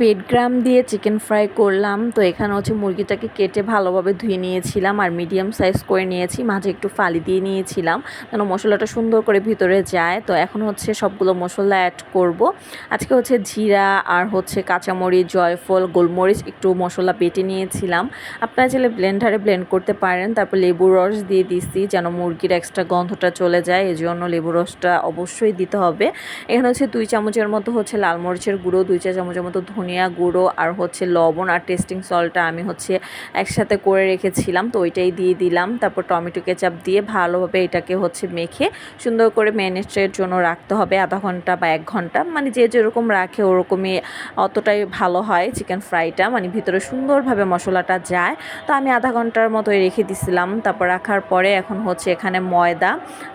Bed গ্রাম দিয়ে chicken fry করলাম। তো এখানে হচ্ছে মুরগিটাকে কেটে ভালোভাবে ধুয়ে নিয়েছিলাম আর মিডিয়াম সাইজ করে নিয়েছি। মাঝে একটু ফালি দিয়ে নিয়েছিলাম যেন মশলাটা সুন্দর করে ভিতরে যায়। তো এখন হচ্ছে সবগুলো মশলা অ্যাড করব। আজকে হচ্ছে জিরা আর হচ্ছে কাঁচামরিচ, জয়ফল, গোলমরিচ একটু মশলা বেটে নিয়েছিলাম। আপনারা চাইলে ব্লেন্ডারে ব্লেন্ড করতে পারেন। তারপর লেবুর রস দিয়ে দিচ্ছি যেন মুরগির এক্সট্রা গন্ধটা চলে যায়। এই জন্য লেবুর রসটা অবশ্যই দিতে হবে। এখানে হচ্ছে দুই চামচের মতো হচ্ছে লাল মরিচের গুঁড়ো, দুই চা চামচের মতো ধনিয়া গুঁড়ো আর হচ্ছে লবণ আর টেস্টিং সল্টটা আমি হচ্ছে একসাথে করে রেখেছিলাম, তো ওইটাই দিয়ে দিলাম। তারপর টমেটো কেচাপ দিয়ে ভালোভাবে এটাকে হচ্ছে মেখে সুন্দর করে ম্যানেজের জন্য রাখতে হবে আধা ঘণ্টা বা এক ঘণ্টা। মানে যে যেরকম রাখে ওরকমই অতটাই ভালো হয় চিকেন ফ্রাইটা মানে ভিতরে সুন্দরভাবে মশলাটা যায়। তো আমি আধা ঘণ্টার মতোই রেখে দিছিলাম। তারপর রাখার পরে এখন হচ্ছে এখানে ময়দা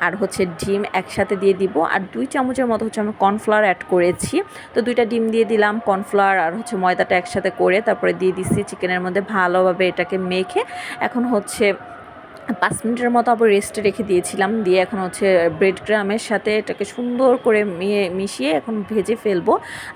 আর হচ্ছে ডিম একসাথে দিয়ে দিব। আর দুই চামচের মতো হচ্ছে আমি কর্নফ্লাওয়ার অ্যাড করেছি। তো দুইটা ডিম দিয়ে দিলাম কর্নফ্লাওয়ার আর হচ্ছে ময়দাটা একসাথে করে তারপরে দিয়ে দিচ্ছি চিকেনের মধ্যে ভালোভাবে এটাকে মেখে। এখন হচ্ছে পাঁচ মিনিটের মতো আবার রেস্টে রেখে দিয়েছিলাম। দিয়ে এখন হচ্ছে ব্রেড গ্রামের সাথে এটাকে সুন্দর করে মিশিয়ে এখন ভেজে ফেলব।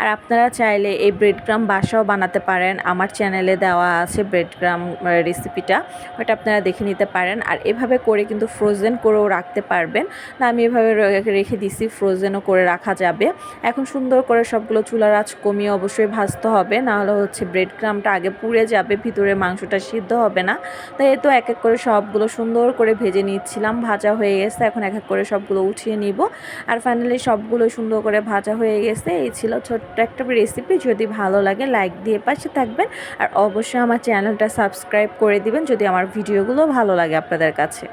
আর আপনারা চাইলে এই ব্রেড গ্রাম বাসাও বানাতে পারেন। আমার চ্যানেলে দেওয়া আছে ব্রেড গ্রাম রেসিপিটা ওটা আপনারা দেখে নিতে পারেন। আর এভাবে করে কিন্তু ফ্রোজেন করেও রাখতে পারবেন। না, আমি এভাবে রেখে দিছি ফ্রোজেনও করে রাখা যাবে। এখন সুন্দর করে সবগুলো চুলার আঁচ কমিয়ে অবশ্যই ভাজতে হবে। নাহলে হচ্ছে ব্রেড গ্রামটা আগে পুড়ে যাবে, ভিতরে মাংসটা সিদ্ধ হবে না। তাই এই তো এক এক করে সবগুলো সুন্দর করে ভেজে নিচ্ছিলাম, ভাজা হয়ে গেছে। এখন এক এক করে সবগুলো উঠিয়ে নিব। আর ফাইনালি সবগুলো সুন্দর করে ভাজা হয়ে গেছে। এই ছিল ছোট্ট একটা রেসিপি যদি ভালো লাগে লাইক দিয়ে পাশে থাকবেন। আর অবশ্যই আমার চ্যানেলটা সাবস্ক্রাইব করে দিবেন যদি আমার ভিডিওগুলো ভালো লাগে আপনাদের কাছে।